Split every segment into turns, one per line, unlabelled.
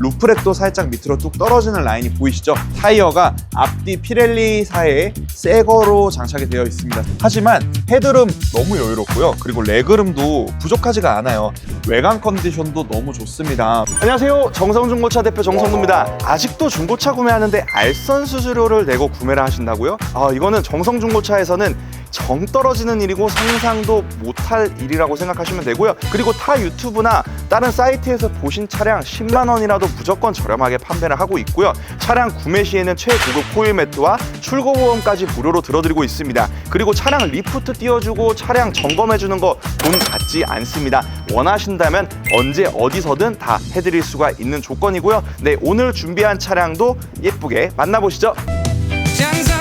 루프렉도 살짝 밑으로 뚝 떨어지는 라인이 보이시죠? 타이어가 앞뒤 피렐리사의 새 거로 장착이 되어 있습니다. 하지만 헤드룸 너무 여유롭고요. 그리고 레그룸도 부족하지가 않아요. 외관 컨디션도 너무 좋습니다.
안녕하세요. 정성중고차 대표 정성구입니다. 아직도 중고차 구매하는데 알선 수수료를 내고 구매를 하신다고요? 아, 이거는 정성중고차에서는 정 떨어지는 일이고 상상도 못할 일이라고 생각하시면 되고요. 그리고 타 유튜브나 다른 사이트에서 보신 차량 10만 원이라도 무조건 저렴하게 판매를 하고 있고요. 차량 구매 시에는 최고급 코일 매트와 출고 보험까지 무료로 들어드리고 있습니다. 그리고 차량 리프트 띄워주고 차량 점검해주는 거 돈 받지 않습니다. 원하신다면 언제 어디서든 다 해드릴 수가 있는 조건이고요. 네, 오늘 준비한 차량도 예쁘게 만나보시죠.
장상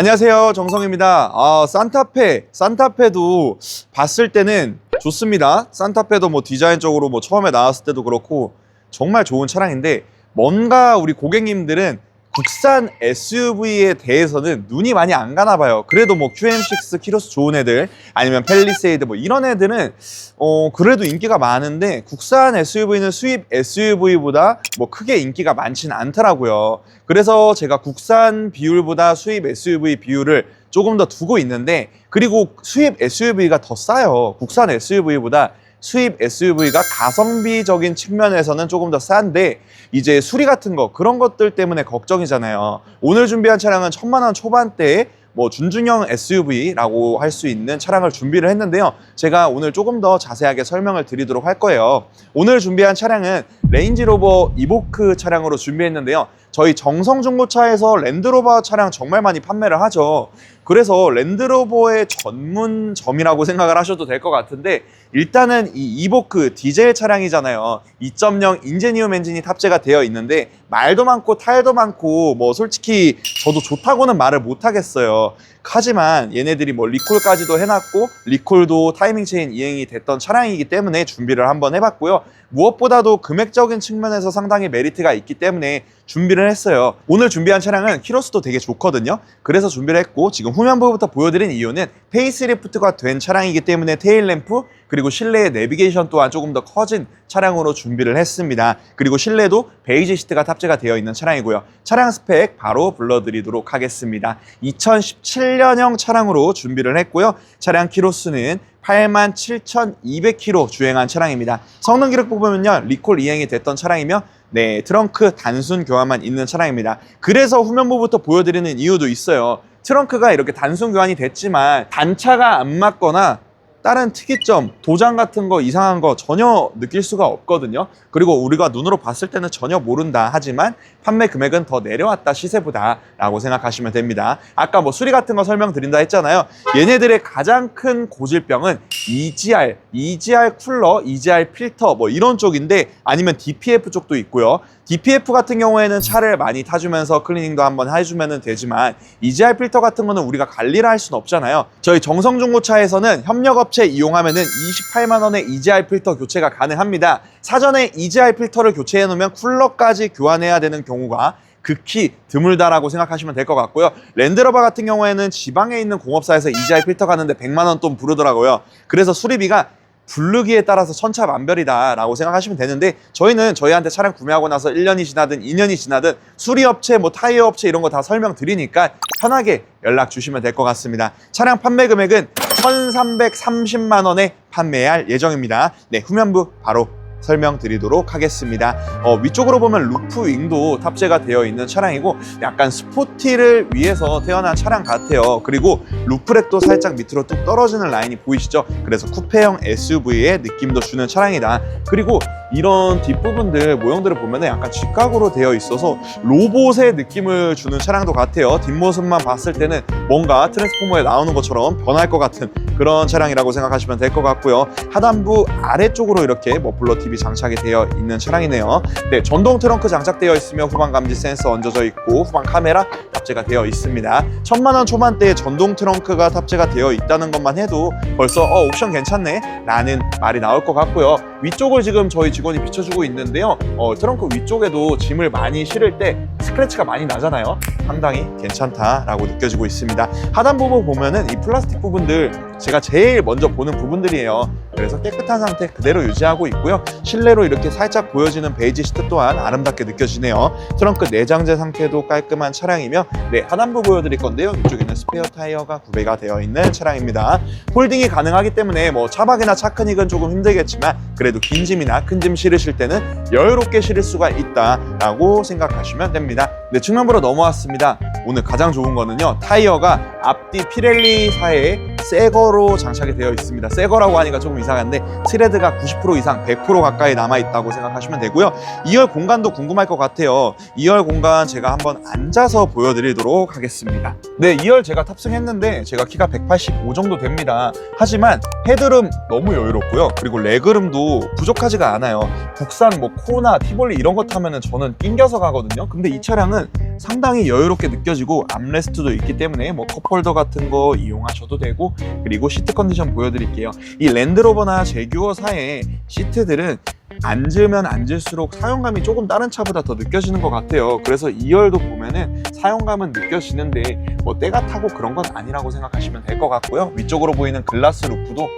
안녕하세요. 정성입니다. 아 산타페 산타페도 봤을 때는 좋습니다. 산타페도 뭐 디자인적으로 뭐 처음에 나왔을 때도 그렇고 정말 좋은 차량인데 뭔가 우리 고객님들은 국산 SUV에 대해서는 눈이 많이 안 가나 봐요. 그래도 뭐 QM6 키로수 좋은 애들 아니면 펠리세이드 뭐 이런 애들은 어 그래도 인기가 많은데 국산 SUV는 수입 SUV보다 뭐 크게 인기가 많지는 않더라고요. 그래서 제가 국산 비율보다 수입 SUV 비율을 조금 더 두고 있는데 그리고 수입 SUV가 더 싸요. 국산 SUV보다 수입 SUV가 가성비적인 측면에서는 조금 더 싼데 이제 수리 같은 거 그런 것들 때문에 걱정이잖아요. 오늘 준비한 차량은 천만 원 초반대에 뭐 준중형 SUV라고 할 수 있는 차량을 준비를 했는데요. 제가 오늘 조금 더 자세하게 설명을 드리도록 할 거예요. 오늘 준비한 차량은 레인지로버 이보크 차량으로 준비했는데요. 저희 정성중고차에서 랜드로버 차량 정말 많이 판매를 하죠. 그래서 랜드로버의 전문점이라고 생각을 하셔도 될 것 같은데 일단은 이 이보크 디젤 차량이잖아요. 2.0 인제니움 엔진이 탑재가 되어 있는데 말도 많고 타일도 많고 뭐 솔직히 저도 좋다고는 말을 못 하겠어요. 하지만 얘네들이 뭐 리콜까지도 해놨고 리콜도 타이밍 체인 이행이 됐던 차량이기 때문에 준비를 한번 해봤고요. 무엇보다도 금액적인 측면에서 상당히 메리트가 있기 때문에 준비를 했어요. 오늘 준비한 차량은 키로수도 되게 좋거든요. 그래서 준비를 했고 지금 후면부부터 보여드린 이유는 페이스리프트가 된 차량이기 때문에 테일램프 그리고 실내의 내비게이션 또한 조금 더 커진 차량으로 준비를 했습니다. 그리고 실내도 베이지 시트가 탑재가 되어 있는 차량이고요. 차량 스펙 바로 불러드리도록 하겠습니다. 2017년형 차량으로 준비를 했고요. 차량 키로수는 87,200km 주행한 차량입니다. 성능 기록 보면요. 리콜 이행이 됐던 차량이며 네, 트렁크 단순 교환만 있는 차량입니다. 그래서 후면부부터 보여드리는 이유도 있어요. 트렁크가 이렇게 단순 교환이 됐지만 단차가 안 맞거나 다른 특이점, 도장 같은 거 이상한 거 전혀 느낄 수가 없거든요. 그리고 우리가 눈으로 봤을 때는 전혀 모른다 하지만 판매 금액은 더 내려왔다 시세보다 라고 생각하시면 됩니다. 아까 뭐 수리 같은 거 설명드린다 했잖아요. 얘네들의 가장 큰 고질병은 EGR, EGR 쿨러, EGR 필터 뭐 이런 쪽인데 아니면 DPF 쪽도 있고요. DPF 같은 경우에는 차를 많이 타주면서 클리닝도 한번 해주면 되지만 EGR 필터 같은 거는 우리가 관리를 할 수는 없잖아요. 저희 정성중고차에서는 협력업 체 이용하면 은 28만 원의 EGR 필터 교체가 가능합니다. 사전에 EGR 필터를 교체해 놓으면 쿨러까지 교환해야 되는 경우가 극히 드물다라고 생각하시면 될 것 같고요. 랜드러버 같은 경우에는 지방에 있는 공업사에서 EGR 필터 가는데 100만 원 돈 부르더라고요. 그래서 수리비가 부르기에 따라서 천차만별이다라고 생각하시면 되는데 저희는 저희한테 차량 구매하고 나서 1년이 지나든 2년이 지나든 수리업체, 뭐 타이어 업체 이런 거 다 설명드리니까 편하게 연락 주시면 될 것 같습니다. 차량 판매 금액은 1,330만 원에 판매할 예정입니다. 네, 후면부 바로 설명드리도록 하겠습니다. 어, 위쪽으로 보면 루프 윙도 탑재가 되어 있는 차량이고 약간 스포티를 위해서 태어난 차량 같아요. 그리고 루프렉도 살짝 밑으로 뚝 떨어지는 라인이 보이시죠? 그래서 쿠페형 SUV의 느낌도 주는 차량이다. 그리고 이런 뒷부분들 모형들을 보면 약간 직각으로 되어 있어서 로봇의 느낌을 주는 차량도 같아요. 뒷모습만 봤을 때는 뭔가 트랜스포머에 나오는 것처럼 변할 것 같은 그런 차량이라고 생각하시면 될 것 같고요. 하단부 아래쪽으로 이렇게 머플러 TV 장착이 되어 있는 차량이네요. 네, 전동 트렁크 장착되어 있으며 후방 감지 센서 얹어져 있고 후방 카메라 탑재가 되어 있습니다. 천만 원 초반대에 전동 트렁크가 탑재가 되어 있다는 것만 해도 벌써 어, 옵션 괜찮네 라는 말이 나올 것 같고요. 위쪽을 지금 저희 직원이 비춰주고 있는데요. 어, 트렁크 위쪽에도 짐을 많이 실을 때 스크래치가 많이 나잖아요. 상당히 괜찮다라고 느껴지고 있습니다. 하단 부분 보면은 이 플라스틱 부분들 제가 제일 먼저 보는 부분들이에요. 그래서 깨끗한 상태 그대로 유지하고 있고요. 실내로 이렇게 살짝 보여지는 베이지 시트 또한 아름답게 느껴지네요. 트렁크 내장재 상태도 깔끔한 차량이며 네 하단부 보여드릴 건데요. 이쪽에는 스페어 타이어가 구배가 되어 있는 차량입니다. 홀딩이 가능하기 때문에 뭐 차박이나 차크닉은 조금 힘들겠지만 그래도 긴 짐이나 큰 짐 실으실 때는 여유롭게 실을 수가 있다라고 생각하시면 됩니다. 네 측면부로 넘어왔습니다. 오늘 가장 좋은 거는요 타이어가 앞뒤 피렐리사의 새 거로 장착이 되어 있습니다. 새 거라고 하니까 조금 이상한데 트레드가 90% 이상 100% 가까이 남아 있다고 생각하시면 되고요. 2열 공간도 궁금할 것 같아요. 2열 공간 제가 한번 앉아서 보여드리도록 하겠습니다. 네, 2열 제가 탑승했는데 제가 키가 185 정도 됩니다. 하지만 헤드룸 너무 여유롭고요. 그리고 레그룸도 부족하지가 않아요. 국산 뭐 코나 티볼리 이런 거 타면은 저는 낑겨서 가거든요. 근데 이 차량은 상당히 여유롭게 느껴지고 암레스트도 있기 때문에 뭐 컵홀더 같은 거 이용하셔도 되고 그리고 시트 컨디션 보여드릴게요. 이 랜드로버나 제규어사의 시트들은 앉으면 앉을수록 사용감이 조금 다른 차보다 더 느껴지는 것 같아요. 그래서 2열도 보면은 사용감은 느껴지는데 뭐 때가 타고 그런 건 아니라고 생각하시면 될 것 같고요. 위쪽으로 보이는 글라스 루프도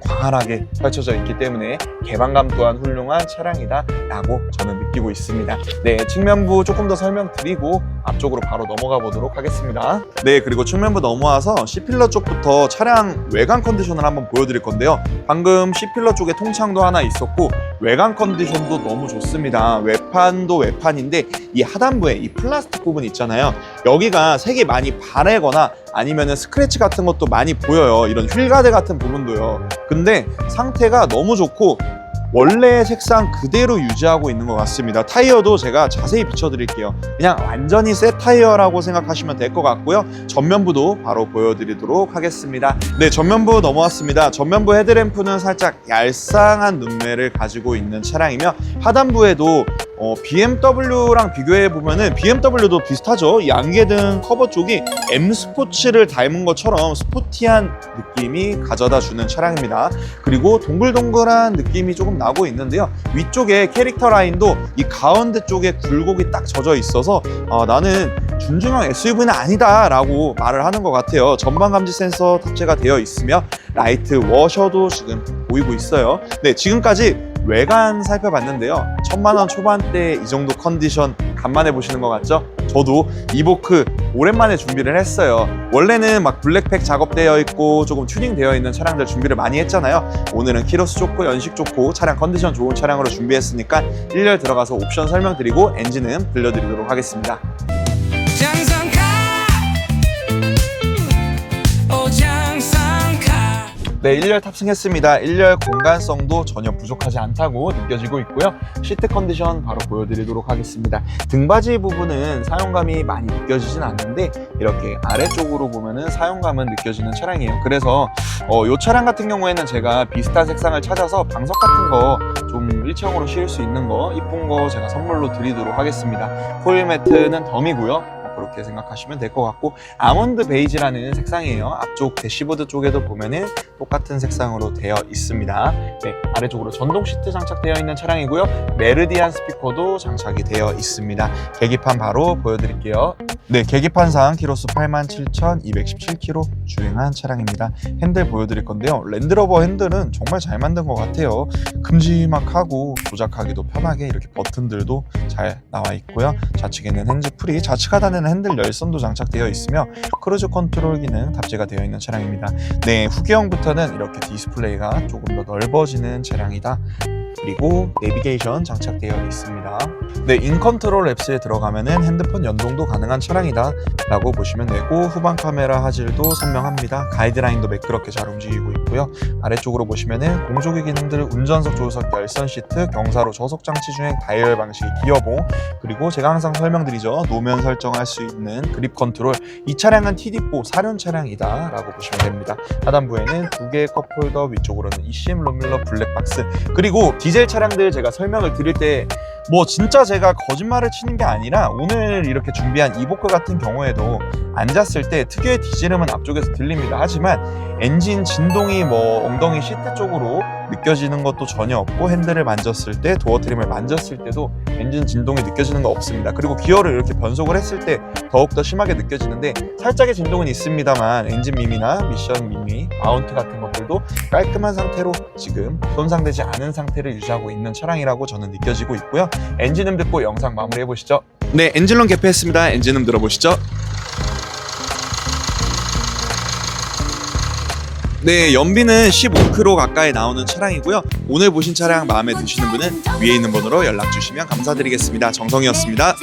광활하게 펼쳐져 있기 때문에 개방감 또한 훌륭한 차량이다 라고 저는 느끼고 있습니다. 네, 측면부 조금 더 설명드리고 앞쪽으로 바로 넘어가 보도록 하겠습니다. 네, 그리고 측면부 넘어와서 C필러 쪽부터 차량 외관 컨디션을 한번 보여드릴 건데요. 방금 C필러 쪽에 통창도 하나 있었고 외관 컨디션도 너무 좋습니다. 외판도 외판인데 이 하단부에 이 플라스틱 부분 있잖아요. 여기가 색이 많이 바래거나 아니면은 스크래치 같은 것도 많이 보여요. 이런 휠가드 같은 부분도요. 근데 상태가 너무 좋고 원래 색상 그대로 유지하고 있는 것 같습니다. 타이어도 제가 자세히 비춰드릴게요. 그냥 완전히 새 타이어라고 생각하시면 될 것 같고요. 전면부도 바로 보여드리도록 하겠습니다. 네, 전면부 넘어왔습니다. 전면부 헤드램프는 살짝 얄쌍한 눈매를 가지고 있는 차량이며 하단부에도 어, BMW랑 비교해 보면은 BMW도 비슷하죠. 이 안개등 커버 쪽이 M 스포츠를 닮은 것처럼 스포티한 느낌이 가져다 주는 차량입니다. 그리고 동글동글한 느낌이 조금 나고 있는데요. 위쪽에 캐릭터 라인도 이 가운데 쪽에 굴곡이 딱 젖어 있어서 어, 나는 준중형 SUV는 아니다라고 말을 하는 것 같아요. 전방 감지 센서 탑재가 되어 있으며 라이트 워셔도 지금 보이고 있어요. 네, 지금까지 외관 살펴봤는데요. 천만 원 초반대 이 정도 컨디션 간만에 보시는 것 같죠? 저도 이보크 오랜만에 준비를 했어요. 원래는 막 블랙팩 작업되어 있고 조금 튜닝되어 있는 차량들 준비를 많이 했잖아요. 오늘은 키로수 좋고 연식 좋고 차량 컨디션 좋은 차량으로 준비했으니까 1열 들어가서 옵션 설명드리고 엔진은 들려드리도록 하겠습니다. 네, 1열 탑승했습니다. 1열 공간성도 전혀 부족하지 않다고 느껴지고 있고요. 시트 컨디션 바로 보여드리도록 하겠습니다. 등받이 부분은 사용감이 많이 느껴지진 않는데 이렇게 아래쪽으로 보면은 사용감은 느껴지는 차량이에요. 그래서 어, 이 차량 같은 경우에는 제가 비슷한 색상을 찾아서 방석 같은 거 좀 일체형으로 씌울 수 있는 거 이쁜 거 제가 선물로 드리도록 하겠습니다. 호일 매트는 덤이고요. 그렇게 생각하시면 될 것 같고 아몬드 베이지라는 색상이에요. 앞쪽 대시보드 쪽에도 보면은 똑같은 색상으로 되어 있습니다. 네, 아래쪽으로 전동 시트 장착되어 있는 차량이고요. 메르디안 스피커도 장착이 되어 있습니다. 계기판 바로 보여드릴게요. 네, 계기판상 키로수 87,217km 주행한 차량입니다. 핸들 보여드릴 건데요. 랜드로버 핸들은 정말 잘 만든 것 같아요. 큼지막하고 조작하기도 편하게 이렇게 버튼들도 잘 나와 있고요. 좌측에는 핸즈프리, 좌측 하단에는 핸들 열선도 장착되어 있으며 크루즈 컨트롤 기능 탑재가 되어 있는 차량입니다. 네, 후기형부터는 이렇게 디스플레이가 조금 더 넓어지는 차량이다. 그리고 내비게이션 장착되어 있습니다. 네, 인컨트롤 앱스에 들어가면은 핸드폰 연동도 가능한 차량이다 라고 보시면 되고 후방 카메라 화질도 선명합니다. 가이드라인도 매끄럽게 잘 움직이고 있고요. 아래쪽으로 보시면은 공조기 기능들 운전석 조수석 열선 시트 경사로 저속 장치 주행 다이얼 방식 기어봉 그리고 제가 항상 설명드리죠 노면 설정할 수 있는 그립 컨트롤 이 차량은 TD4 사륜 차량이다 라고 보시면 됩니다. 하단부에는 두 개의 컵홀더 위쪽으로는 ECM 롬밀러 블랙박스 그리고 디젤 차량들 제가 설명을 드릴 때 뭐 진짜 제가 거짓말을 치는 게 아니라 오늘 이렇게 준비한 이보크 같은 경우에도 앉았을 때 특유의 디젤음은 앞쪽에서 들립니다. 하지만 엔진 진동이 뭐 엉덩이 시트 쪽으로 느껴지는 것도 전혀 없고 핸들을 만졌을 때 도어 트림을 만졌을 때도 엔진 진동이 느껴지는 거 없습니다. 그리고 기어를 이렇게 변속을 했을 때 더욱더 심하게 느껴지는데 살짝의 진동은 있습니다만 엔진 미미나 미션 미미, 마운트 같은 것들도 깔끔한 상태로 지금 손상되지 않은 상태를 유지하고 있는 차량이라고 저는 느껴지고 있고요. 엔진음 듣고 영상 마무리해 보시죠. 네, 엔진룸 개폐했습니다. 엔진음 들어보시죠. 네, 연비는 15km 가까이 나오는 차량이고요. 오늘 보신 차량 마음에 드시는 분은 위에 있는 번호로 연락 주시면 감사드리겠습니다. 정성이었습니다.